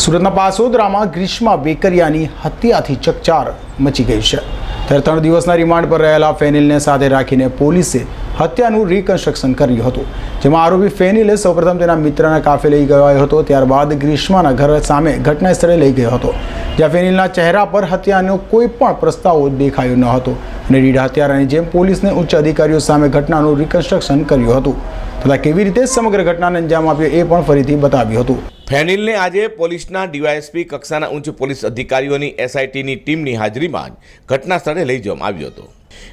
સુરતના પાસોદરામાં ગ્રીષ્મા બેકરિયાની હત્યાથી ચકચાર મચી ગઈ છે. ત્યારે ત્રણ દિવસના રિમાન્ડ પર રહેલા ફેનિલને સાથે રાખીને પોલીસે હત્યાનું રિકન્સ્ટ્રક્શન કર્યું હતું. જેમાં આરોપી ફેનિલે સૌપ્રથમ તેના મિત્રના કાફે લઈ ગયો હતો, ત્યારબાદ ગ્રીષ્માના ઘર સામે ઘટના સ્થળે લઈ ગયો હતો, જ્યાં ફેનિલના ચહેરા પર હત્યાનો કોઈ પણ પ્રસ્તાવ દેખાયો ન હતો અને રીઢ હત્યારાની જેમ પોલીસને ઉચ્ચ અધિકારીઓ સામે ઘટનાનું રિકન્સ્ટ્રક્શન કર્યું હતું. તથા કેવી રીતે સમગ્ર ઘટનાને અંજામ આપ્યો એ પણ ફરીથી બતાવ્યું હતું. ફેનિલને આજે પોલીસના ડીવાયએસપી કક્ષાના ઉચ્ચ પોલીસ અધિકારીઓની એસઆઈટીની ટીમની હાજરીમાં ઘટના સ્થળે લઈ જવામાં આવ્યો હતો.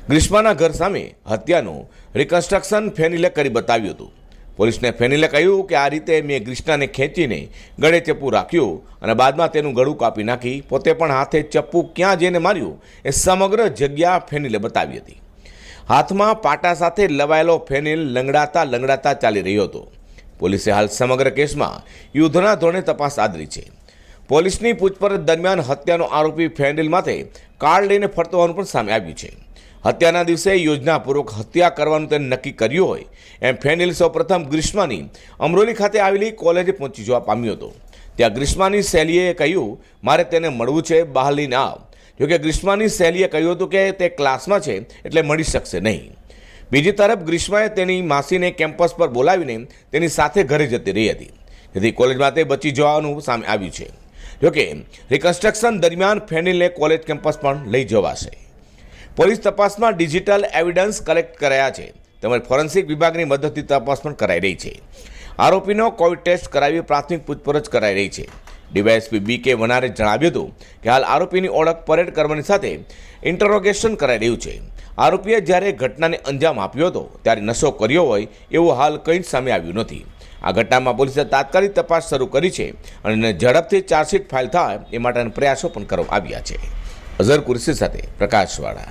ગ્રીષ્માના ઘર સામે હત્યાનું રિકન્સ્ટ્રક્શન ફેનિલે કરી બતાવ્યું હતું. પોલીસને ફેનિલે કહ્યું કે આ રીતે મેં ગ્રીષ્નાને ખેંચીને ગળે ચપ્પુ રાખ્યું અને બાદમાં તેનું ગળું કાપી નાખી પોતે પણ હાથે ચપ્પુ ક્યાં જઈને માર્યું એ સમગ્ર જગ્યા ફેનિલે બતાવી હતી. હાથમાં પાટા સાથે લવાયેલો ફેનિલ લંગડાતા લંગડાતા ચાલી રહ્યો હતો. પોલીસે હાલ સમગ્ર કેસમાં યુદ્ધના ધોરણે તપાસ આદરી છે. પોલીસની પૂછપરછ દરમિયાન હત્યાનો આરોપી ફેનિલ માથે કાર્ડ લઈને ફરતો હોવાનું પણ સામે આવ્યું છે. હત્યાના દિવસે યોજનાપૂર્વક હત્યા કરવાનું તેને નક્કી કર્યું હોય. એમ ફેનિલ સૌપ્રથમ ગ્રીષ્માની અમરોલી ખાતે આવેલી કોલેજે પહોંચી જવા પામ્યો હતો. ત્યાં ગ્રીષ્માની શૈલીએ કહ્યું, મારે તેને મળવું છે બહાર લઈને આવ. જોકે ગ્રીષ્માની શૈલીએ કહ્યું હતું કે તે ક્લાસમાં છે એટલે મળી શકશે નહીં. બીજી તરફ ગ્રીષ્માએ તેની માસીને કેમ્પસ પર બોલાવીને તેની સાથે ઘરે જતી રહી હતી. જેથી કોલેજમાં તે બચી જવાનું સામે આવ્યું છે. જોકે રિકન્સ્ટ્રક્શન દરમિયાન ફેનિલને કોલેજ કેમ્પસ પણ લઈ જવાશે. પોલીસ તપાસમાં ડિજિટલ એવિડન્સ કલેક્ટ કરાયા છે. તેમજ ફોરેન્સિક વિભાગની મદદથી તપાસ પણ કરાઈ રહી છે. આરોપીનો કોવિડ ટેસ્ટ કરાવી પ્રાથમિક પૂછપરછ કરાઈ રહી છે. ડીવાયએસપી બી કે વનારે જણાવ્યું હતું કે હાલ આરોપીની ઓળખ પરેડ કરવાની સાથે ઇન્ટરોગેશન કરાઈ રહ્યું છે. આરોપીએ જ્યારે ઘટનાને અંજામ આપ્યો હતો, ત્યારે નશો કર્યો હોય એવું હાલ કંઈ જ સામે આવ્યું નથી. આ ઘટનામાં પોલીસે તાત્કાલિક તપાસ શરૂ કરી છે અને ઝડપથી ચાર્જશીટ ફાઇલ થાય એ માટેના પ્રયાસો પણ કરવામાં આવ્યા છે. અઝર કુરશી સાથે પ્રકાશવાળા.